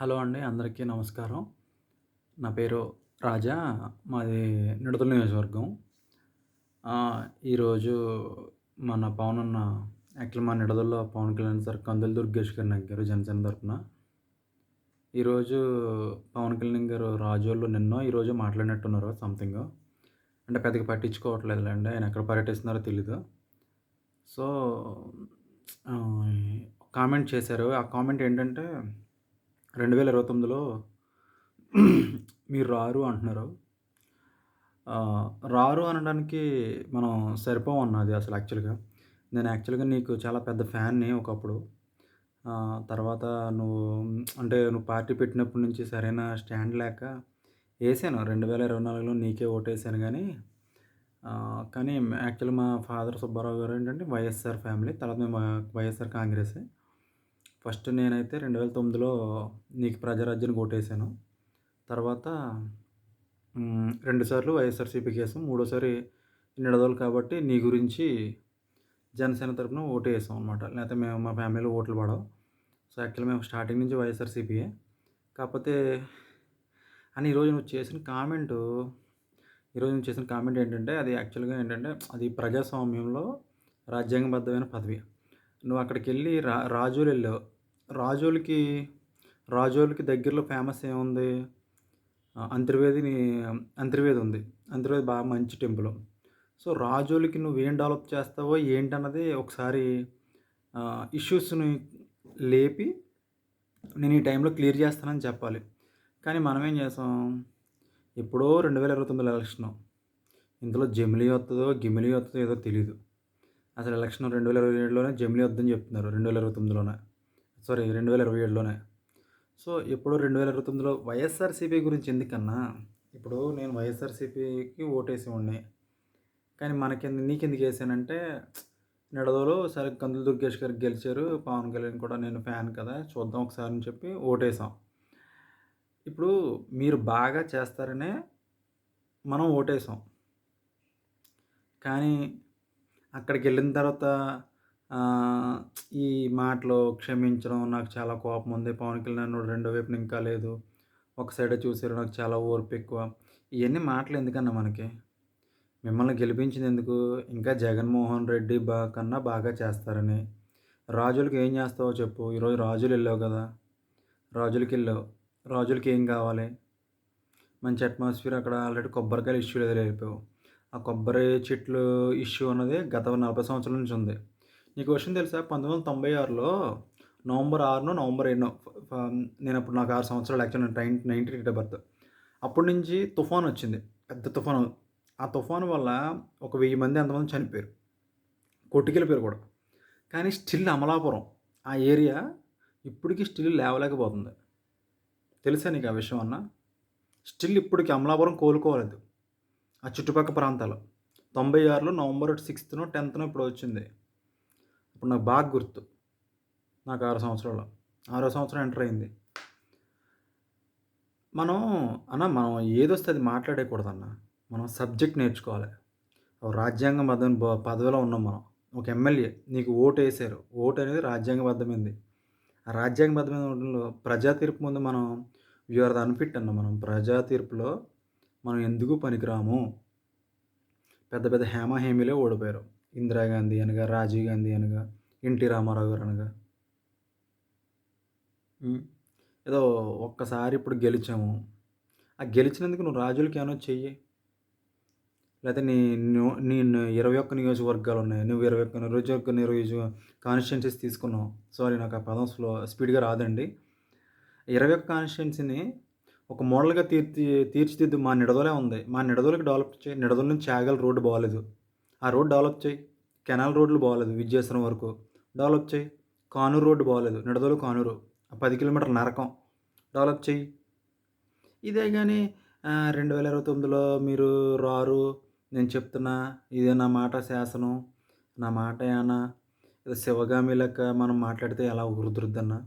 Hello అండి అందరికీ నమస్కారం. నా పేరు రాజా మాది నిడదల నియోజకవర్గం. ఈరోజు మన పవన్ అన్న యాక్చువల్ మా నిడదల్లో పవన్ కళ్యాణ్ సార్ కందుల దుర్గేష్ గారు నగ్గారు జనసేన తరఫున ఈరోజు పవన్ కళ్యాణ్ గారు రాజోళ్ళు నిన్నో ఈరోజు మాట్లాడినట్టున్నారు సంథింగ్ అంటే పెద్దగా పట్టించుకోవట్లేదులేండి ఆయన ఎక్కడ పర్యటిస్తున్నారో తెలీదు. సో కామెంట్ చేశారు. ఆ కామెంట్ ఏంటంటే రెండు వేల ఇరవై తొమ్మిదిలో మీరు రారు అంటున్నారు. రారు అనడానికి మనం సరిపోం అన్నది అసలు యాక్చువల్గా. నేను యాక్చువల్గా నీకు చాలా పెద్ద ఫ్యాన్ని ఒకప్పుడు. తర్వాత నువ్వు అంటే నువ్వు పార్టీ పెట్టినప్పటి నుంచి సరైన స్టాండ్ లేక వేసాను. రెండు వేల ఇరవై నాలుగులో నీకే ఓటేసాను కానీ కానీ యాక్చువల్ మా ఫాదర్ సుబ్బారావు గారు ఏంటంటే వైఎస్ఆర్ ఫ్యామిలీ తర్వాత మేము వైఎస్ఆర్ కాంగ్రెస్. ఫస్ట్ నేనైతే రెండు వేల తొమ్మిదిలో నీకు ప్రజారాజ్యానికి ఓటేసాను తర్వాత రెండుసార్లు వైఎస్ఆర్సీపీ కేసు మూడోసారి నిడదోలు కాబట్టి నీ గురించి జనసేన తరపున ఓటు వేసాం అనమాట లేకపోతే మేము మా ఫ్యామిలీలో ఓట్లు పడవు. సో యాక్చువల్ మేము స్టార్టింగ్ నుంచి వైఎస్ఆర్సీపీయే. కాకపోతే అని ఈరోజు నువ్వు చేసిన కామెంటు ఈరోజు నువ్వు చేసిన కామెంట్ ఏంటంటే అది యాక్చువల్గా ఏంటంటే అది ప్రజాస్వామ్యంలో రాజ్యాంగబద్ధమైన పదవి. నువ్వు అక్కడికి వెళ్ళి రా రాజోలు వెళ్ళావు రాజోలకి రాజోలకి దగ్గరలో ఫేమస్ ఏముంది? అంతర్వేదిని అంతర్వేది ఉంది. అంతర్వేది బాగా మంచి టెంపుల్ సో రాజోలకి నువ్వేం డెవలప్ చేస్తావో ఏంటన్నది ఒకసారి ఇష్యూస్ని లేపి నేను ఈ టైంలో క్లియర్ చేస్తానని చెప్పాలి. కానీ మనం ఏం చేసాం ఎప్పుడో రెండు వేల ఇరవై తొమ్మిది ఎలక్షన్. ఇందులో జమిలీ వస్తుందో గిమిలీ వస్తుందో ఏదో తెలియదు అసలు ఎలక్షన్ రెండు వేల ఇరవై ఏడులోనే జమిలీ వద్దని చెప్తున్నారు రెండు వేల ఇరవై తొమ్మిదిలోనే. సారీ రెండు వేల ఇరవై ఏడులోనే. సో ఇప్పుడు రెండు వేల ఇరవై తొమ్మిదిలో వైఎస్ఆర్సీపీ గురించి ఎందుకన్నా? ఇప్పుడు నేను వైఎస్ఆర్సీపీకి ఓటేసి ఉన్నాయి కానీ మనకెందుకు నీకెందుకు వేసానంటే నిడదలో సరే కందులు దుర్గేష్ గారు గెలిచారు పవన్ కళ్యాణ్ కూడా నేను ఫ్యాన్ కదా చూద్దాం ఒకసారి అని చెప్పి ఓటేసాం. ఇప్పుడు మీరు బాగా చేస్తారనే మనం ఓటేసాం. కానీ అక్కడికి వెళ్ళిన తర్వాత ఈ మాటలు క్షమించడం నాకు చాలా కోపం ఉంది. పవన్ కళ్యాణ్ రెండో వైపున ఇంకా లేదు. ఒక సైడే చూసారు నాకు చాలా ఓర్పు ఎక్కువ. ఇవన్నీ మాటలు ఎందుకన్నా మనకి? మిమ్మల్ని గెలిపించింది ఎందుకు? ఇంకా జగన్మోహన్ రెడ్డి బా కన్నా బాగా చేస్తారని. రాజులకి ఏం చేస్తావో చెప్పు. ఈరోజు రాజులు వెళ్ళావు కదా. రాజులకి వెళ్ళావు. రాజులకి ఏం కావాలి? మంచి అట్మాస్ఫియర్ అక్కడ ఆల్రెడీ కొబ్బరికాయలు ఇష్యూ ఎదురైపోయావు ఆ కొబ్బరి చెట్లు ఇష్యూ అన్నది గత నలభై సంవత్సరాల నుంచి ఉంది. నీకు విషయం తెలుసా? పంతొమ్మిది వందల తొంభై ఆరులో నవంబర్ ఆరునో నవంబర్ ఎన్నో నేను అప్పుడు నాకు ఆరు సంవత్సరాలు actual nine ninety date birth. అప్పటి నుంచి తుఫాన్ వచ్చింది. పెద్ద తుఫాను. ఆ తుఫాన్ వల్ల ఒక వెయ్యి మంది ఎంతమంది చనిపోయారు. కొట్టుకెళ్ళిపోయారు కూడా. కానీ స్టిల్ అమలాపురం ఆ ఏరియా ఇప్పటికీ స్టిల్ లేవలేకపోతుంది. తెలుసా నీకు ఆ విషయం అన్న? స్టిల్ ఇప్పటికి అమలాపురం కోలుకోలేదు. ఆ చుట్టుపక్కల ప్రాంతాలు. తొంభై ఆరులో నవంబర్ సిక్స్త్నో టెన్త్నో ఇప్పుడు వచ్చింది. ఇప్పుడు నాకు బాగా గుర్తు. నాకు ఆరు సంవత్సరాలు. ఆరో సంవత్సరం ఎంటర్ అయింది. మనం అన్న మనం ఏదొస్తే అది మాట్లాడకూడదన్న మనం సబ్జెక్ట్ నేర్చుకోవాలి. రాజ్యాంగ రాజ్యాంగబద్ధమైన పదవిలో ఉన్నాం మనం. ఒక ఎమ్మెల్యే నీకు ఓటు వేసారు. ఓటు అనేది రాజ్యాంగబద్ధమైంది. ఆ రాజ్యాంగబద్ధమైన ప్రజా తీర్పు ముందు మనం యూఆర్ ద అన్ఫిట్ అన్న మనం. ప్రజా తీర్పులో మనం ఎందుకు పనికిరాము? పెద్ద పెద్ద హేమ హేమీలే ఓడిపోయారు ఇందిరాగాంధీ అనగా రాజీవ్ గాంధీ అనగా ఎన్టీ రామారావు గారు అనగా. ఏదో ఒక్కసారి ఇప్పుడు గెలిచాము. ఆ గెలిచినందుకు నువ్వు రాజులకి ఏమైనా చెయ్యి. లేకపోతే నీ నేను నీ ఇరవై ఒక్క నియోజకవర్గాలు ఉన్నాయి. నువ్వు ఇరవై ఒక్క నియోజకవర్గ నియోజక కాన్స్టిట్యున్సీస్ తీసుకున్నావు. సారీ నాకు ఆ పదం స్లో స్పీడ్గా రాదండి. ఇరవై ఒక్క కాన్స్టిట్యున్సీని ఒక మోడల్గా తీర్చి తీర్చిదిద్దు మా నిడదోలే ఉంది. మా నిడదోలకి డెవలప్ చేయి. నిడదోల నుంచి చాగల రోడ్డు బాగాలేదు ఆ రోడ్ డెవలప్ చేయి. కెనాల్ రోడ్లు బాగాలేదు విజయేశ్వరం వరకు. డెవలప్ చేయి. కానూరు రోడ్డు బాగాలేదు నిడదోలు కానూరు. ఆ పది కిలోమీటర్ నరకం. డెవలప్ చేయి. ఇదే కానీ రెండు వేల ఇరవై తొమ్మిదిలో మీరు రారు. నేను చెప్తున్నా ఇదే నా మాట శాసనం. నా మాట ఏనా శివగామి లెక్క మనం మాట్లాడితే ఎలా ఉరుదురుద్దన్నా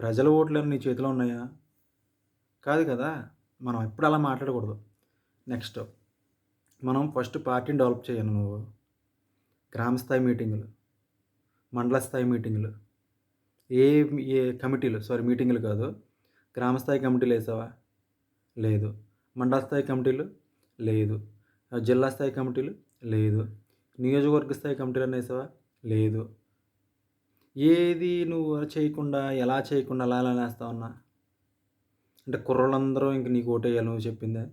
ప్రజల ఓట్లు నీ చేతిలో ఉన్నాయా? కాదు కదా? మనం ఎప్పుడు అలా మాట్లాడకూడదు. నెక్స్ట్ మనం ఫస్ట్ పార్టీని డెవలప్ చేయను నువ్వు. గ్రామస్థాయి మీటింగులు మండల స్థాయి మీటింగులు ఏ ఏ కమిటీలు? సారీ మీటింగులు కాదు. గ్రామస్థాయి కమిటీలు వేసావా? లేదు. మండల స్థాయి కమిటీలు? లేదు. జిల్లా స్థాయి కమిటీలు? లేదు. నియోజకవర్గ స్థాయి కమిటీలు వేసావా? లేదు. ఏది నువ్వు చేయకుండా ఎలా చేయకుండా అలా అలా వేస్తా ఉన్నా? అంటే కుర్రోళ్ళందరూ ఇంక నీకు ఓటేయాలని నువ్వు చెప్పిందే.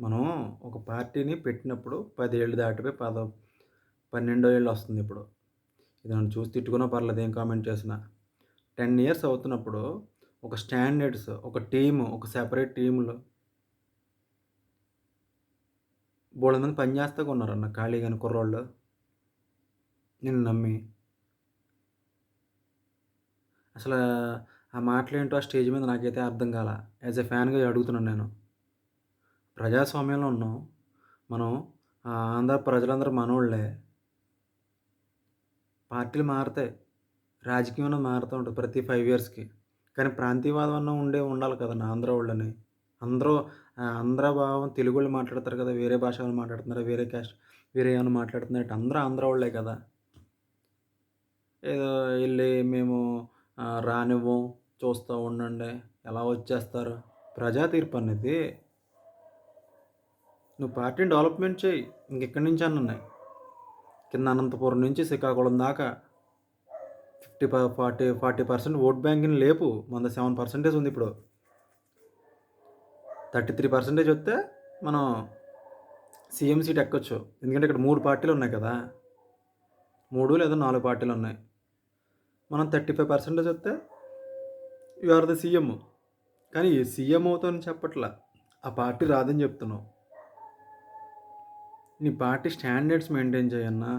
మనం ఒక పార్టీని పెట్టినప్పుడు పదేళ్ళు దాటిపోయి పద పన్నెండో ఏళ్ళు వస్తుంది ఇప్పుడు. ఇది నన్ను చూసి తిట్టుకున్నా పర్లేదు ఏం కామెంట్ చేసినా. టెన్ ఇయర్స్ అవుతున్నప్పుడు ఒక స్టాండర్డ్స్ ఒక టీము ఒక సెపరేట్ టీములు బోళ్ళ మంది పని చేస్తా ఉన్నారన్న ఖాళీగాని కుర్రోళ్ళు. నిన్ను నమ్మి. అసలు ఆ మాటలేంటో ఆ స్టేజ్ మీద నాకైతే అర్థం కాల. యాజ్ ఎ ఫ్యాన్గా అడుగుతున్నాను నేను. ప్రజాస్వామ్యంలో ఉన్నాం. మనం ఆంధ్ర ప్రజలందరూ మనోళ్ళే. పార్టీలు మారుతాయి. రాజకీయం అనేది మారుతూ ఉంటుంది ప్రతి ఫైవ్ ఇయర్స్కి. కానీ ప్రాంతీయవాదం అన్న ఉండే ఉండాలి కదా ఆంధ్ర వాళ్ళని. అందరూ ఆంధ్ర భావం తెలుగు వాళ్ళు మాట్లాడతారు కదా వేరే భాష వాళ్ళు మాట్లాడుతున్నారు వేరే క్యాస్ట్ వేరే ఏమైనా మాట్లాడుతున్నారు అందరూ ఆంధ్ర వాళ్ళే కదా. ఏదో వెళ్ళి మేము రానివ్వం. చూస్తూ ఉండండి. ఎలా వచ్చేస్తారు? ప్రజా తీర్పు అనేది నువ్వు పార్టీని డెవలప్మెంట్ చేయి. ఇంకెక్కడి నుంచి అన్నాయి కింద అనంతపురం నుంచి శ్రీకాకుళం దాకా fifty forty forty percent vote బ్యాంక్ని లేపు. మన సెవెన్ పర్సెంటేజ్ ఉంది ఇప్పుడు. థర్టీ త్రీ పర్సెంటేజ్ వస్తే మనం సీఎం సీట్ ఎక్కొచ్చు. ఎందుకంటే ఇక్కడ మూడు పార్టీలు ఉన్నాయి కదా. మూడు లేదా నాలుగు పార్టీలు ఉన్నాయి. మనం థర్టీ ఫైవ్ పర్సెంటేజ్ వస్తే యు ఆర్ ద సీఎం కానీ సీఎం అవుతావని చెప్పట్లా. ఆ పార్టీ రాదని చెప్తున్నావు. నీ పార్టీ స్టాండర్డ్స్ మెయింటైన్ చేయన్నా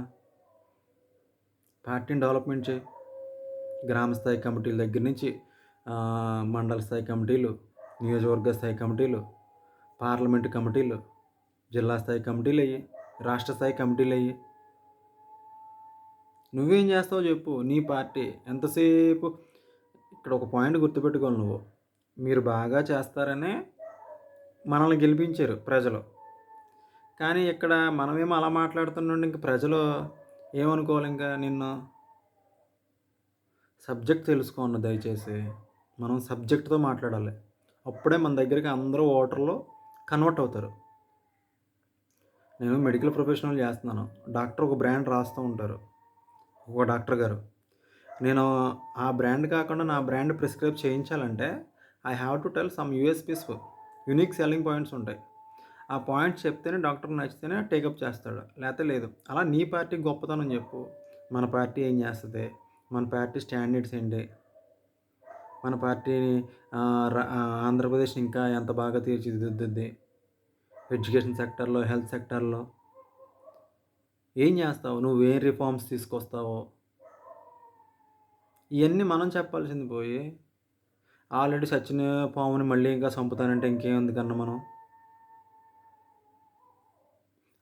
పార్టీని డెవలప్మెంట్ చేయి. గ్రామ స్థాయి కమిటీల దగ్గర నుంచి మండల స్థాయి కమిటీలు నియోజకవర్గ స్థాయి కమిటీలు పార్లమెంటు కమిటీలు జిల్లా స్థాయి కమిటీలు అయ్యి రాష్ట్ర స్థాయి కమిటీలు అయ్యి. నువ్వేం చేస్తావో చెప్పు. నీ పార్టీ ఎంతసేపు ఇక్కడ ఒక పాయింట్ గుర్తుపెట్టుకోవాలి నువ్వు. మీరు బాగా చేస్తారనే మనల్ని గెలిపించారు ప్రజలు. కానీ ఇక్కడ మనమేమో అలా మాట్లాడుతున్నాం ఇంక ప్రజలు ఏమనుకోవాలి ఇంకా నిన్ను? సబ్జెక్ట్ తెలుసుకోండి దయచేసి. మనం సబ్జెక్ట్తో మాట్లాడాలి. అప్పుడే మన దగ్గరికి అందరూ ఓటర్లు కన్వర్ట్ అవుతారు. నేను మెడికల్ ప్రొఫెషనల్ చేస్తున్నాను. డాక్టర్ ఒక బ్రాండ్ రాస్తూ ఉంటారు. ఒక డాక్టర్ గారు. నేను ఆ బ్రాండ్ కాకుండా నా brand prescribe చేయించాలంటే I have to tell some USPs unique selling points ఉంటాయి. ఆ పాయింట్స్ చెప్తేనే డాక్టర్ నచ్చితేనే టేకప్ చేస్తాడు. లేకపోతే లేదు. అలా నీ పార్టీ గొప్పతనం చెప్పు. మన పార్టీ ఏం చేస్తుంది? మన పార్టీ స్టాండర్డ్స్ ఏంటి? మన పార్టీని ఆంధ్రప్రదేశ్ ఇంకా ఎంత బాగా తీర్చిదిద్దుద్ది? ఎడ్యుకేషన్ సెక్టర్లో హెల్త్ సెక్టర్లో ఏం చేస్తావు? నువ్వు ఏం రిఫార్మ్స్ తీసుకొస్తావో? ఇవన్నీ మనం చెప్పాల్సింది పోయి ఆల్రెడీ సచిన పాముని మళ్ళీ ఇంకా చంపుతానంటే ఇంకేముంది కన్నా మనం?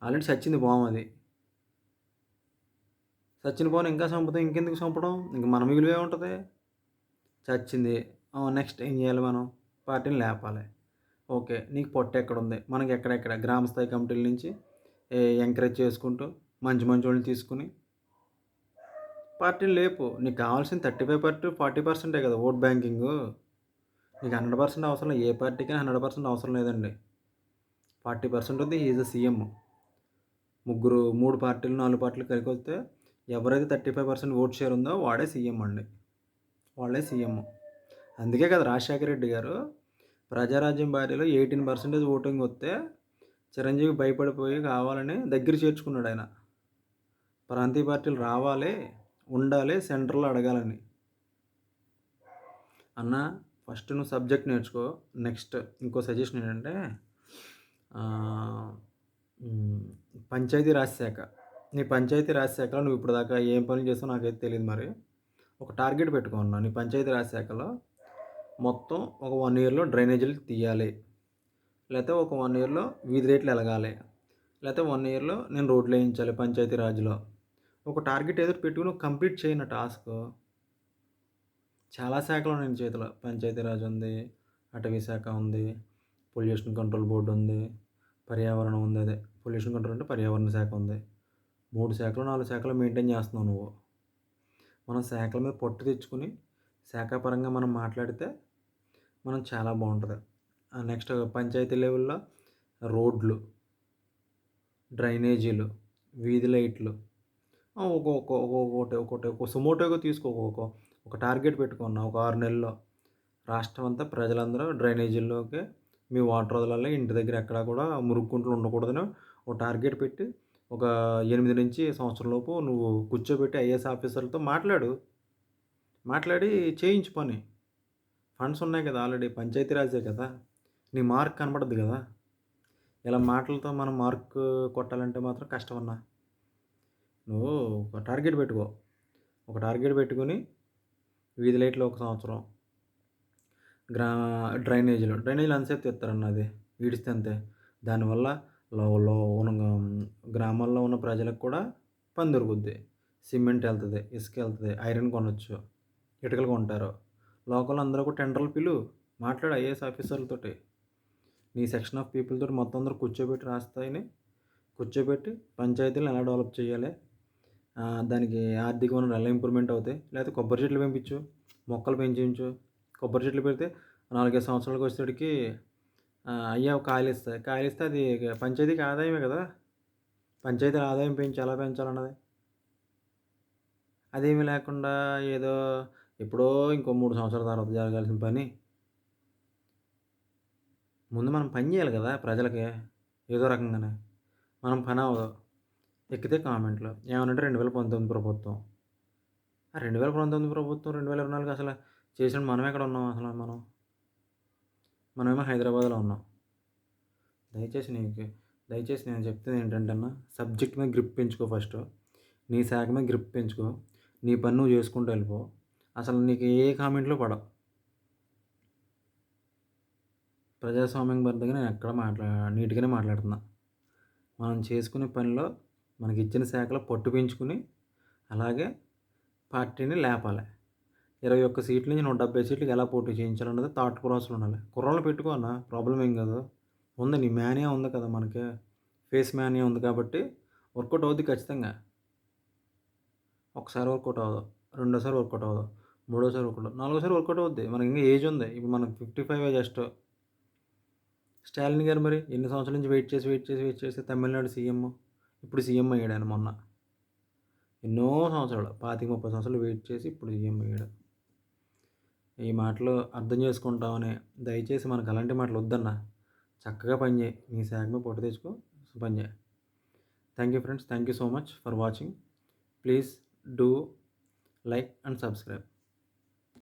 ఆల్రెడీ చచ్చింది పాము అది. చచ్చిన పాము ఇంకా చంపుతాం ఇంకెందుకు చంపడం? ఇంక మన మిగిలివే ఉంటుంది. చచ్చింది. నెక్స్ట్ ఏం చేయాలి మనం? పార్టీని లేపాలి. ఓకే నీకు పొట్ట ఎక్కడ ఉంది మనకి ఎక్కడెక్కడ గ్రామస్థాయి కమిటీల నుంచి ఎంకరేజ్ చేసుకుంటూ మంచి మంచి వాళ్ళని తీసుకుని పార్టీలు లేపు. నీకు కావాల్సిన థర్టీ ఫైవ్ పర్సెంట్ ఫార్టీ పర్సెంటే కదా ఓట్ బ్యాంకింగ్. నీకు హండ్రెడ్ పర్సెంట్ అవసరం ఏ పార్టీకి హండ్రెడ్ పర్సెంట్ అవసరం లేదండి. ఫార్టీ పర్సెంట్ ఉంది ఈజ్ అ సీఎం ముగ్గురు మూడు పార్టీలు నాలుగు పార్టీలు కలిగి వస్తే ఎవరైతే thirty five percent vote share ఉందో వాడే సీఎం అండి. వాళ్ళే సీఎం అందుకే కదా రాజశేఖర రెడ్డి గారు ప్రజారాజ్యం భార్యలో ఎయిటీన్ పర్సెంటేజ్ ఓటింగ్ వస్తే చిరంజీవి భయపడిపోయి కావాలని దగ్గర చేర్చుకున్నాడు ఆయన. ప్రాంతీయ పార్టీలు రావాలి. ఉండాలి సెంటర్లో అడగాలని. అన్న ఫస్ట్ నువ్వు సబ్జెక్ట్ నేర్చుకో. నెక్స్ట్ ఇంకో సజెషన్ ఏంటంటే పంచాయతీ రాజ్ శాఖ. నీ పంచాయతీ రాజ్ శాఖలో నువ్వు ఇప్పుడు దాకా ఏం పనులు చేస్తావు నాకైతే తెలియదు మరి. ఒక టార్గెట్ పెట్టుకున్నా నీ పంచాయతీ రాజ్ శాఖలో మొత్తం ఒక వన్ ఇయర్లో డ్రైనేజీలు తీయాలి. లేకపోతే ఒక వన్ ఇయర్లో వీధి రేట్లు ఎలగాలి. లేకపోతే వన్ ఇయర్లో నేను రోడ్లు వేయించాలి పంచాయతీ రాజ్లో. ఒక టార్గెట్ ఏదో పెట్టుకుని కంప్లీట్ చేయను టాస్క్. చాలా శాఖలు ఉన్నాయి చేతిలో. పంచాయతీరాజ్ ఉంది అటవీ శాఖ ఉంది పొల్యూషన్ కంట్రోల్ బోర్డు ఉంది పర్యావరణం ఉంది అదే. పొల్యూషన్ కంట్రోల్ అంటే పర్యావరణ శాఖ ఉంది. మూడు శాఖలు నాలుగు శాఖలు మెయింటైన్ చేస్తున్నావు నువ్వు. మనం శాఖల మీద పట్టు తెచ్చుకుని శాఖాపరంగా మనం మాట్లాడితే మనం చాలా బాగుంటుంది. నెక్స్ట్ పంచాయతీ లెవెల్లో రోడ్లు డ్రైనేజీలు వీధి లైట్లు ఒక్కొక్క ఒక్కొక్కటి ఒక్కొక్కటి ఒక్కొక్క సుమోటోగా తీసుకో ఒక ఒక టార్గెట్ పెట్టుకున్నా ఒక ఆరు నెలల్లో. రాష్ట్రం అంతా ప్రజలందరూ డ్రైనేజీల్లోకి మీ వాటర్ వదలాలి ఇంటి దగ్గర ఎక్కడా కూడా మురుగుకుంటలు ఉండకూడదని ఒక టార్గెట్ పెట్టి ఒక ఎనిమిది నుంచి సంవత్సరం లోపు నువ్వు కూర్చోబెట్టి ఐఏఎస్ ఆఫీసర్లతో మాట్లాడు. మాట్లాడి చేయించు పని. ఫండ్స్ ఉన్నాయి కదా ఆల్రెడీ పంచాయతీరాజే కదా. నీ మార్క్ కనబడద్దు కదా. ఇలా మాటలతో మనం మార్క్ కొట్టాలంటే మాత్రం కష్టం అన్నా. నువ్వు ఒక టార్గెట్ పెట్టుకో. ఒక టార్గెట్ పెట్టుకొని వీధి లైట్లు ఒక సంవత్సరం గ్రా డ్రైనేజీలు డ్రైనేజీలు అంతసేపు తెస్తారన్న అది? ఈడిస్తే అంతే. దానివల్ల లో ఉన్న గ్రామాల్లో ఉన్న ప్రజలకు కూడా పని దొరుకుద్ది. సిమెంట్ వెళ్తుంది ఇసుక వెళ్తుంది ఐరన్ కొనొచ్చు ఇటుకలు కొంటారు. లోకల్ అందరూ కూడా టెండర్లు పిలు మాట్లాడు ఐఏఎస్ ఆఫీసర్లతోటి నీ సెక్షన్ ఆఫ్ పీపుల్ తోటి మొత్తం అందరూ కూర్చోబెట్టి రాస్తాయని కూర్చోబెట్టి పంచాయతీలను ఎలా డెవలప్ చేయాలి దానికి ఆర్థిక వనరులు ఎలా ఇంప్రూవ్మెంట్ అవుతాయి? లేకపోతే కొబ్బరి చెట్లు పెంపించు మొక్కలు పెంచు కొబ్బరి చెట్లు పెడితే నాలుగైదు సంవత్సరాలకు వచ్చేటికి అయ్యా కాయలు ఇస్తాయి. కాయలు ఇస్తే అది పంచాయతీకి ఆదాయమే కదా? పంచాయతీ ఆదాయం పెంచి ఎలా పెంచాలన్నది? అదేమీ లేకుండా ఏదో ఎప్పుడో ఇంకో మూడు సంవత్సరాల తర్వాత జరగాల్సిన పని. ముందు మనం పని చేయాలి కదా ప్రజలకి ఏదో రకంగానే. మనం పని అవ్వదు. ఎక్కితే కామెంట్లు. ఏమనంటే రెండు వేల పంతొమ్మిది ప్రభుత్వం. ఆ రెండు వేల పంతొమ్మిది ప్రభుత్వం రెండు వేల ఇరవై నాలుగు అసలు చేసిన మనం ఎక్కడ ఉన్నాం అసలు మనం? మనమేమో హైదరాబాద్లో ఉన్నాం. దయచేసి నీకు దయచేసి నేను చెప్తుంది ఏంటంటే అన్న సబ్జెక్ట్ మీద గ్రిప్ పెంచుకో ఫస్ట్. నీ శాఖ మీద గ్రిప్ పెంచుకో. నీ పని నువ్వు చేసుకుంటూ వెళ్ళిపో. అసలు నీకు ఏ కామెంట్లో పడవు. ప్రజాస్వామ్యం బద్దగా నేను ఎక్కడ మాట్లా నీట్గానే మాట్లాడుతున్నా. మనం చేసుకునే పనిలో మనకి ఇచ్చిన శాఖలో పట్టు పెంచుకుని అలాగే పార్టీని లేపాలి. ఇరవై ఒక్క సీట్ల నుంచి నూట డెబ్బై సీట్లకి ఎలా పోటీ చేయించాలన్నది థాట్ ప్రాసెస్ ఉండాలి. కుర్రలు పెట్టుకోనా ప్రాబ్లం ఏం కాదు. ఉంది నీ మేనియా ఉంది కదా మనకి. ఫేస్ మేనియా ఉంది కాబట్టి వర్కౌట్ అవుద్ది ఖచ్చితంగా. ఒకసారి వర్కౌట్ అవ్వదు రెండోసారి వర్కౌట్ అవ్వదు మూడోసారి వర్కౌట్ నాలుగోసారి వర్కౌట్ అవుద్ది. మనకి ఇంకా ఏజ్ ఉంది. ఇప్పుడు మనకు ఫిఫ్టీ ఫైవ్ జస్ట్. స్టాలిన్ గారు మరి ఎన్ని సంవత్సరాల నుంచి వెయిట్ చేసి వెయిట్ చేసి వెయిట్ చేసి తమిళనాడు సీఎం ఇప్పుడు సీఎం అయ్యాడు ఆయన మొన్న. ఎన్నో సంవత్సరాలు పాతిక ముప్పై సంవత్సరాలు వెయిట్ చేసి ఇప్పుడు సీఎం అయ్యాడు. ఈ మాటలు అర్థం చేసుకుంటామని దయచేసి మనకు అలాంటి మాటలు వద్దన్నా. చక్కగా పనిచేయి నీ శాఖ మీద పొట్టు తెచ్చుకో. పనిచేయి thank you friends thank you so much for watching please do like and subscribe